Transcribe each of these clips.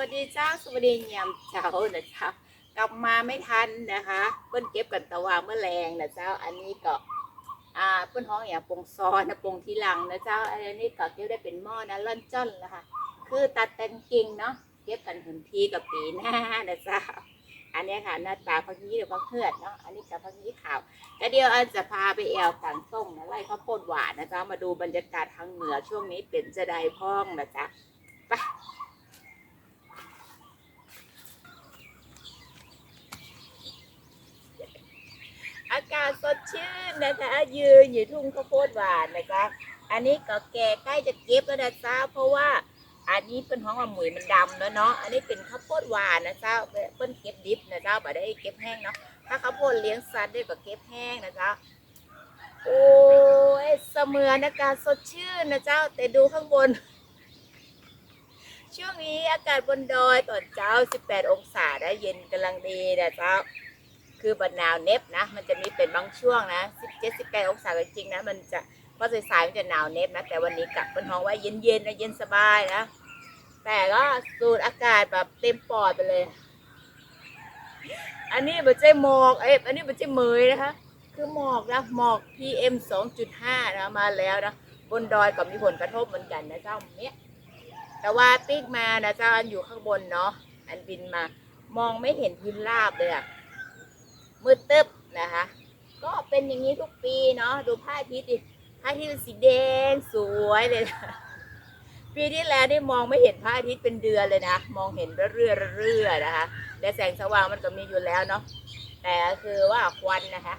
วัสดีเจ้าสวัสดียามเช้านะเจ้ากลับมาไม่ทันนะคะเปิ้นเก็บกันตะวาเมื่อแรงนะเจ้าอันนี้ก็อ่าเปิ้นห้องอย่างปงซอนนะปงทีหลังนะเจ้าอันนี้ก็เก็บได้เป็นหม้อนะล่อนจ้อนนะคะคือตัดแต่งกิ่งเนาะเก็บกันถึงทีกับปีหน้านะเจ้าอันนี้ค่ะหน้าตาพักนี้หรือพักเพื่อนเนาะอันนี้กับพักนี้ขาวก็เดี๋ยวอันจะพาไปแอวกลางส่งนะไล่ข้าวโพดหวานนะเจ้ามาดูบรรยากาศทางเหนือช่วงนี้เป็นจะไดพ้องนะจ๊ะไป อากาศสดชื่นนะคะ ยืนอยู่ทุ่งข้าวโพดหวานนะคะ อันนี้ก็แก่ใกล้จะเก็บแล้วนะจ๊ะเพราะว่าอันนี้เป็นห้องว่าหมุยมันดำแล้วเนาะ อันนี้เป็นข้าวโพดหวานนะจ๊ะเปิ้นเก็บดิบนะจ๊ะบ่ได้เก็บแห้งเนาะ ถ้าข้าวโพดเลี้ยงสัตว์ได้ก็เก็บแห้งนะจ๊ะโอ้ยเสมือนอากาศสดชื่นนะเจ้า แต่ดูข้างบน ช่วงนี้อากาศบนดอยตอนเช้า 18 องศาได้เย็นกำลังดีนะเจ้า คือบันหนาวเน็บนะ มันจะมีเป็นบางช่วงนะ17 18องศาจริงๆนะมันจะพอสายๆมันจะหนาวเน็บนะ แต่วันนี้กลับบนห้องว่าเย็นๆนะเย็นสบายนะ แต่ก็สูดอากาศแบบเต็มปอดไปเลย อันนี้บัใช่หมอกเอ้อันนี้บัใช่เมยนะคะ คือหมอกนะหมอก PM 2.5นะมาแล้วนะบนดอยก็มีผลกระทบเหมือนกันนะเจ้าเนี้ยแต่ว่าปิ๊กมานะเจ้าอันอยู่ข้างบนเนาะอันบินมามองไม่เห็นพื้นราบเลยอะ มืดตึ๊บนะคะ ก็เป็นอย่างนี้ทุกปีเนาะดูพระอาทิตย์ดิพระอาทิตย์เป็นสีแดงสวยเลยนะปีที่แล้วนี่มองไม่เห็นพระอาทิตย์เป็นเดือนเลยนะ มองเห็นเรื่อยๆเรื่อยๆนะคะแต่แสงสว่างมันก็มีอยู่แล้วเนาะแต่คือว่าควันนะคะ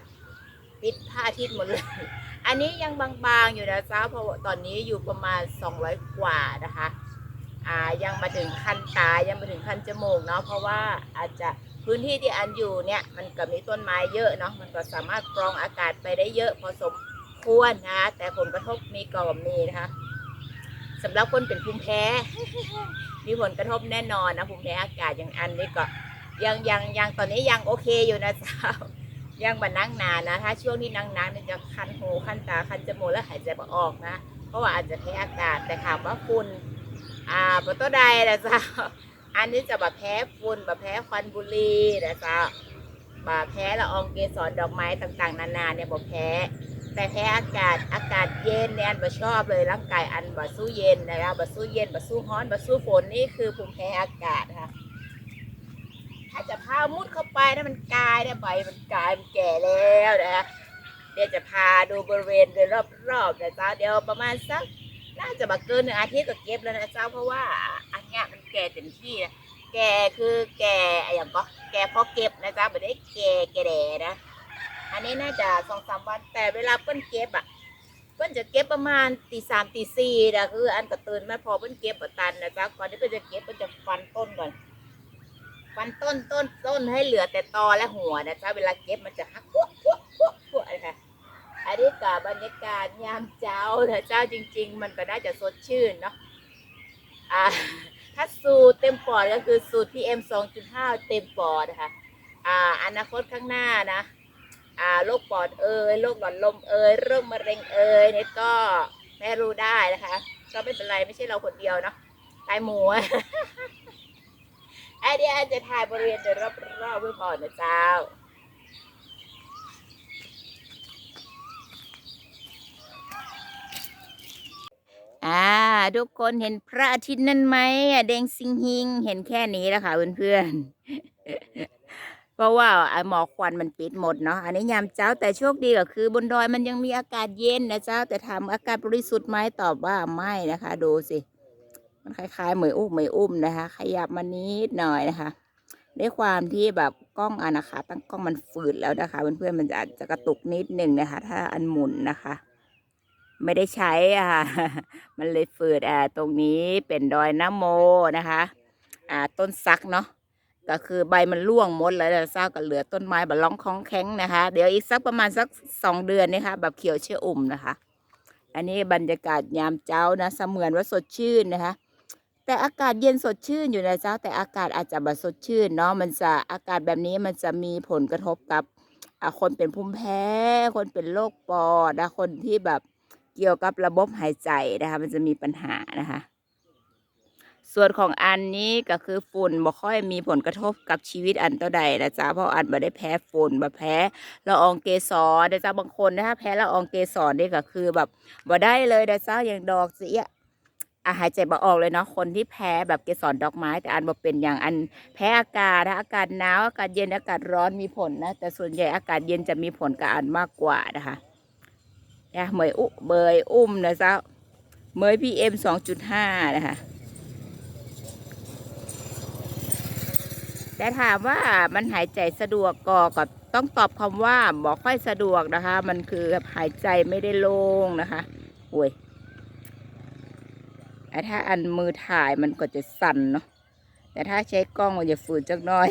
ปิดพระอาทิตย์หมดเลย อันนี้ยังบางๆอยู่นะจ้าเพราะตอนนี้อยู่ประมาณ 200 กว่านะคะ อ่ายังมาถึงคันตายังมาถึงคันจมูกเนาะเพราะว่าอาจจะ พื้นที่ที่อันอยู่เนี่ยมันก็มีต้นไม้เยอะเนาะมันก็สามารถกรองอากาศไปได้เยอะพอสมควรนะคะแต่ผลกระทบมีก่อมีนะคะสำหรับคนเป็นภูมิแพ้ มีผลกระทบแน่นอนนะภูมิแพ้อากาศอย่างอันนี้ก็ยังยังยังตอนนี้ยังโอเคอยู่นะเจ้ายังมานั่งนานนะ ถ้าช่วงที่นั่งนานมันจะคันหูคันตาคันจมูกแล้วหายใจไม่ออกนะ เพราะว่าอาจจะแพ้อากาศแต่ถามว่าฝุ่นอ่าปตัวใดนะจ๊ะ อันนี้จะแบบแพ้ฝุ่นแบบแพ้ควันบุหรี่นะจ๊ะแบบแพ้ละอองเกสรดอกไม้ต่างๆ นานาเนี่ยบอกแพ้ แต่แพ้อากาศอากาศเย็นเนี่ยอันบ่ชอบเลยร่างกายอันบ่สู้เย็นนะคะบ่สู้เย็นบ่สู้ร้อนบ่สู้ฝนนี่คือภูมิแพ้อากาศนะคะถ้าจะพามุดเข้าไปนะมันกลายนะใบมันกลายมันแก่แล้วนะเดี๋ยวจะพาดูบริเวณโดยรอบๆนะจ๊ะเดี๋ยวประมาณสักน่าจะมาเกินหนึ่งอาทิตย์ก็เก็บแล้วนะจ๊ะเพราะว่าอันเนี้ยมัน แก่เต็มที่นะแก่คือแก่อย่างก็แก่พอเก็บนะจ๊ะไม่ได้แก่แก่แดนะ อันนี้น่าจะสองสามวันแต่เวลาเปิ้นเก็บอะเปิ้นจะเก็บประมาณตีสามตีสี่นะคือ อันก็ตื่นมาพอเปิ้นเก็บอตันนะจ๊ะก่อนที่เปิ้นจะเก็บเปิ้นจะฟันต้นก่อนฟันต้นต้นต้นให้เหลือแต่ตอและหัวนะจ๊ะเวลาเก็บมันจะหักพวกพวกพวกพวกนะคะอันนี้กับบรรยากาศยามเช้านะเจ้าจริง ๆ มันก็น่าจะสดชื่นเนาะอ่า ถ้าสูตรเต็มปอดก็คือสูตร PM 2.5 เต็มปอดนะคะอ่าอนาคตข้างหน้านะอ่าโรคปอดเอ่ยโรคหลอดลมเอ่ยโรคมะเร็งเอ่ยเนี่ยก็แม่รู้ได้นะคะ ก็ไม่เป็นไรไม่ใช่เราคนเดียวเนาะตายหมูอะไอเดียจะถ่ายบริเวณโดยรอบๆเพื่อพอนะเจ้า อ่า ทุกคนเห็นพระอาทิตย์นั่นไหมแดงซิงฮิง เห็นแค่นี้แล้วค่ะเพื่อนๆเพราะว่าหมอกควันมันปิดหมดเนาะอันนี้ยามเช้าแต่โชคดีก็คือบนดอยมันยังมีอากาศเย็นนะเจ้า แต่ถามอากาศบริสุทธิ์ไหมตอบว่าไม่นะคะ ดูสิ มันคล้ายๆเหมยอุ้มเหมยอุ้มนะคะ ขยับมานิดหน่อยนะคะด้วยความที่แบบกล้องอะนะคะ ตั้งกล้องมันฝืดแล้วนะคะเพื่อนๆมันจะอาจจะกระตุกนิดหนึ่งนะคะ ถ้าอันหมุนนะคะ ไม่ได้ใช้อะมันเลยฝืดอ่าตรงนี้เป็นดอยน้ำโมนะคะ อ่าต้นซักเนาะก็คือใบมันร่วงหมดแล้วแต่เศร้าก็เหลือต้นไม้แบบร้องคองแข็งนะคะ เดี๋ยวอีกสักประมาณสักสองเดือนนี่ค่ะแบบเขียวเชื่ออุ่มนะคะ อันนี้บรรยากาศยามเช้านะเสมือนว่าสดชื่นนะคะ แต่อากาศเย็นสดชื่นอยู่นะเจ้า แต่อากาศอาจจะแบบสดชื่นเนาะมันจะอากาศแบบนี้มันจะมีผลกระทบกับคนเป็นภูมิแพ้ คนเป็นโรคปอดนะคนที่แบบ เกี่ยวกับระบบหายใจนะคะ มันจะมีปัญหานะคะ ส่วนของอันนี้ก็คือฝุ่นบ่ค่อยมีผลกระทบกับชีวิตอันเท่าใดนะจ๊ะเพราะอันบ่ได้แพ้ฝุ่นบ่แพ้ละอองเกสรนะจ๊ะบางคนนะคะแพ้ละอองเกสรนี่ก็คือแบบบ่ได้เลยนะจ๊ะอย่างดอกเสียอาหายใจบ่ออกเลยเนาะคนที่แพ้แบบเกสรดอกไม้ แต่อันบ่เป็นอย่างอันแพ้อากาศนะอากาศหนาวอากาศเย็นอากาศร้อนมีผลนะแต่ส่วนใหญ่อากาศเย็นจะมีผลกับอันมากกว่านะคะ นี่ยเมยอุเบยอุ้มนะจ๊ะเมยพีเอ็มสองจุดห้านะคะแต่ถามว่ามันหายใจสะดวกก็ก็ต้องตอบคำว่าบอกค่อยสะดวกนะคะ มันคือหายใจไม่ได้โล่งนะคะโอ้ยแต่ถ้าอันมือถ่ายมันก็จะสั่นเนาะแต่ถ้าใช้กล้องมันจะฝืนจักน้อย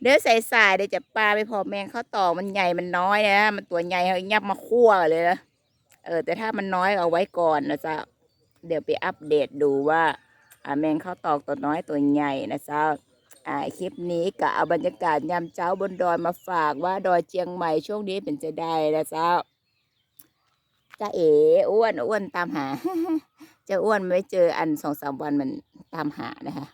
เดี๋ยวใส่สายเดี๋ยวจะปลาไปพอแมงเข้าต่อมันใหญ่มันน้อยนะมันตัวใหญ่เอายับมาคั่วเลยนะเออแต่ถ้ามันน้อยเอาไว้ก่อนนะจ๊ะเดี๋ยวไปอัปเดตดูว่าอ่าแมงเข้าตอกตัวน้อยตัวใหญ่นะจ๊ะอ่าคลิปนี้ก็เอาบรรยากาศยามเช้าบนดอยมาฝากว่าดอยเชียงใหม่ช่วงนี้เป็นจะได้นะจ้าจ้าเอ๋อ้วนอ้วนตามหาจะอ้วนไม่เจออันสองสามวันมันตามหานะคะ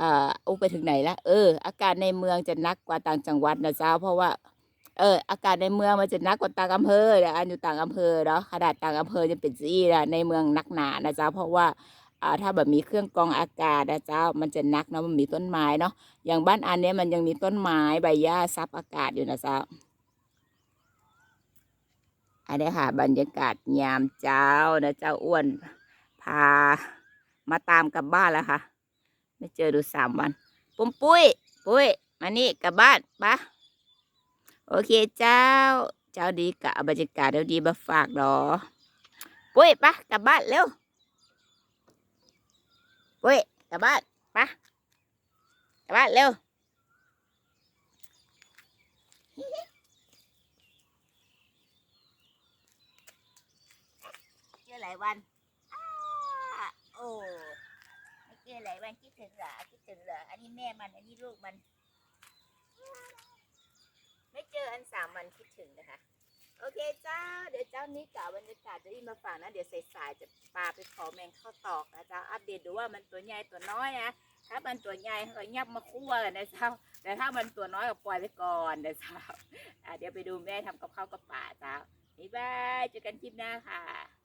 อ่าอุ้ไปถึงไหนละเออ อากาศในเมืองจะนักกว่าต่างจังหวัดนะเจ้าเพราะว่า เออ อากาศในเมืองมันจะนักกว่าต่างอำเภอเดี๋ยอันอยู่ต่างอำเภอเนาะขนาดต่างอำเภอจะเป็นซี่ละในเมืองนักหนานะเจ้าเพราะว่าอ่าถ้าแบบมีเครื่องกรองอากาศนะเจ้ามันจะนักเนาะมันมีต้นไม้เนาะอย่างบ้านอันเนี้ยมันยังมีต้นไม้ใบหญ้าซับอากาศอยู่นะเจ้าอันนี้ค่ะ บรรยากาศยามเช้านะเจ้าอ้วนพามาตามกลับบ้านแล้วค่ะ ไม่เจอดูสามวันปุ้มปุ้ย ปุ้ย มานี่กลับบ้านปะโอเคเจ้า เจ้าดีกะเอาบรรยากาศเดี๋ยวดีมาฝากเนาะปุ้ยปะกลับบ้านเร็วเว้ยกลับบ้านปะกลับบ้านเร็วเจอหลายวันอ้าโอ้ จอหลายวันคิดถึงเหรอคิดถึงเหรออันนี้แม่มัน อันนี้ลูกมัน ไม่เจออันสามวันคิดถึงนะคะ โอเคเจ้า เดี๋ยวเจ้านี้กะบบรรยากาศจะได้มาฝากนะ เดี๋ยวสายๆจะปลาไปขอแมงเข้าตอกนะเจ้า อัปเดตดูว่ามันตัวใหญ่ตัวน้อยนะ ถ้ามันตัวใหญ่ก็ยับมาคั่วนนะเจ้า แต่ถ้ามันตัวน้อยก็ปล่อยไปก่อนนะเจ้าเดี๋ยวไปดูแม่ทำกับข้าวกับป่าเจ้าบ๊ายบายเจอกันคลิปหน้าค่ะ